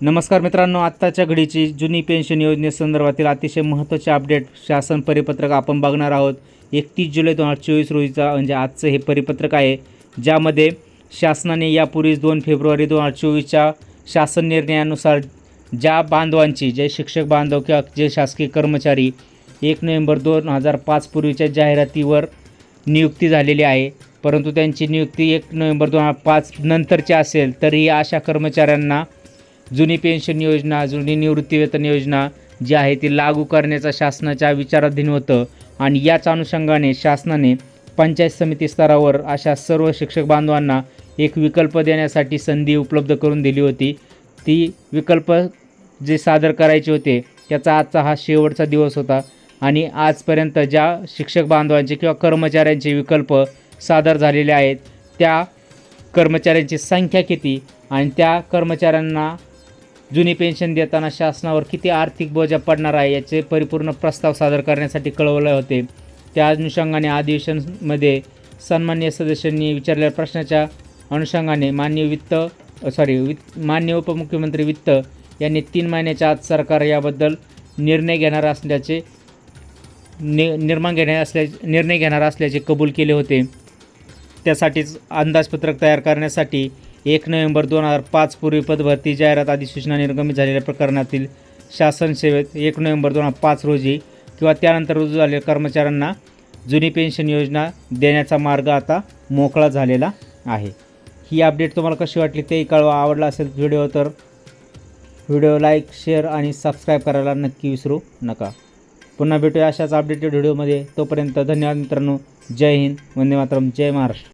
नमस्कार मित्रांनो आत्ताच्या घडीची जुनी पेन्शन योजनेसंदर्भातील अतिशय महत्त्वाचे अपडेट शासन परिपत्रक आपण बघणार आहोत. एकतीस जुलै दोन हजार चोवीस रोजीचा म्हणजे आजचं हे परिपत्रक आहे ज्यामध्ये शासनाने यापूर्वीच दोन फेब्रुवारी दोन हजार चोवीसच्या शासन निर्णयानुसार ज्या बांधवांची जे शिक्षक बांधव किंवा जे शासकीय कर्मचारी एक नोव्हेंबर दोन हजार पाच पूर्वीच्या जाहिरातीवर नियुक्ती झालेली आहे परंतु त्यांची नियुक्ती एक नोव्हेंबर दोन हजार पाच नंतरची असेल तरी अशा कर्मचाऱ्यांना जुनी पेन्शन योजना जुनी निवृत्तीवेतन योजना जी आहे ती लागू करण्याचा शासनाच्या विचाराधीन होतं. आणि याच अनुषंगाने शासनाने पंचायत समिती स्तरावर अशा सर्व शिक्षक बांधवांना एक विकल्प देण्यासाठी संधी उपलब्ध करून दिली होती. ती विकल्प जे सादर करायचे होते त्याचा आजचा हा शेवटचा दिवस होता. आणि आजपर्यंत ज्या शिक्षक बांधवांचे किंवा कर्मचाऱ्यांचे विकल्प सादर झालेले आहेत त्या कर्मचाऱ्यांची संख्या किती आणि त्या कर्मचाऱ्यांना जुनी पेन्शन देताना शासनावर किती आर्थिक बोजा पडणार आहे याचे परिपूर्ण प्रस्ताव सादर करण्यासाठी कळवले होते. त्या अनुषंगाने अधिवेशनमध्ये सन्मान्य सदस्यांनी विचारलेल्या प्रश्नाच्या अनुषंगाने मान्य वित्त सॉरी वित्त मान्य उपमुख्यमंत्री वित्त यांनी तीन महिन्याच्या आत सरकार याबद्दल निर्णय घेणार असल्याचे नि निर्माण घेणार असल्या निर्णय घेणार असल्याचे कबूल केले होते. त्यासाठीच अंदाजपत्रक तयार करण्यासाठी एक नोव्हेंबर दोन हजार पाच पूर्वी पदभरती जाहिरात अधिसूचना निर्गमित झालेल्या प्रकरणातील शासन सेवेत एक नोव्हेंबर दोन हजार पाच रोजी किंवा त्यानंतर रुजू झालेल्या कर्मचाऱ्यांना जुनी पेन्शन योजना देण्याचा मार्ग आता मोकळा झालेला आहे. ही अपडेट तुम्हाला कशी वाटली तेही कळवा. आवडला असेल व्हिडिओ तर व्हिडिओ लाईक शेअर आणि सबस्क्राईब करायला नक्की विसरू नका. पुन्हा भेटूया अशाच अपडेटेड व्हिडिओमध्ये. तोपर्यंत धन्यवाद मित्रांनो. जय हिंद. वंदे मातरम. जय महाराष्ट्र.